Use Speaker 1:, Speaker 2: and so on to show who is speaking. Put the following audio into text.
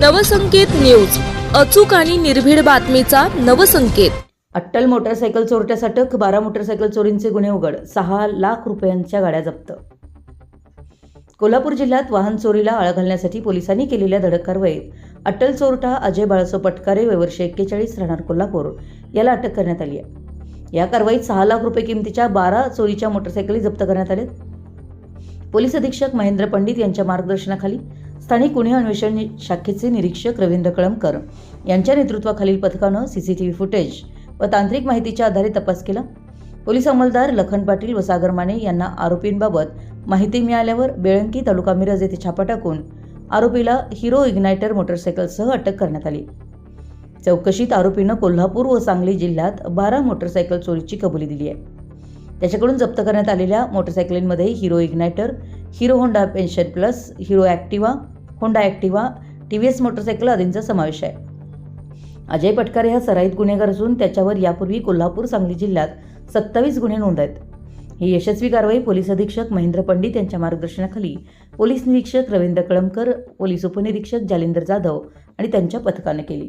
Speaker 1: Navsanket news. अचूक आणि निर्भीड बातमीचा नवसंकेत.
Speaker 2: अट्टल मोटरसायकल चोरट्यास अटक बारा मोटरसायकल चोरींचे गुन्हे उघड सहा लाख रुपयांच्या गाड्या जप्त. कोल्हापूर जिल्ह्यात वाहन चोरीला आळा घालण्यासाठी पोलिसांनी केलेल्या धडक कारवाईत अट्टल चोरटा अजय बाळासो पटकारे वय वर्ष एक्केचाळीस राहणार कोल्हापूर याला अटक करण्यात आली आहे. या कारवाईत सहा लाख रुपये किमतीच्या बारा चोरीच्या मोटरसायकली जप्त करण्यात आल्या. पोलीस अधीक्षक महेंद्र पंडित यांच्या मार्गदर्शनाखाली स्थानिक गुन्हे अन्वेषण शाखेचे निरीक्षक रवींद्र कळमकर यांच्या नेतृत्वाखालील पथकानं C C T V footage व तांत्रिक माहितीच्या आधारे तपास केला. पोलीस अंमलदार लखन पाटील व सागर माने यांना आरोपींबाबत माहिती मिळाल्यावर बेळंकी तालुका मिरज येथे छापा टाकून आरोपीला हिरो इग्नायटर मोटरसायकलसह अटक करण्यात आली. चौकशीत आरोपीनं कोल्हापूर व सांगली जिल्ह्यात बारा मोटरसायकल चोरीची कबुली दिली आहे. त्याच्याकडून जप्त करण्यात आलेल्या मोटरसायकलींमध्ये Hero Ignitor Hero Honda Passion Plus Hero Activa Honda Activa T V S motorcycle आदींचा समावेश आहे. अजय पटकारे हा सराईत गुन्हेगार असून त्याच्यावर यापूर्वी कोल्हापूर सांगली जिल्ह्यात सत्तावीस गुन्हे नोंद आहेत. ही यशस्वी कारवाई पोलीस अधीक्षक महेंद्र पंडित यांच्या मार्गदर्शनाखाली पोलीस निरीक्षक रवींद्र कळमकर पोलीस उपनिरीक्षक जालिंदर जाधव आणि त्यांच्या पथकाने केली.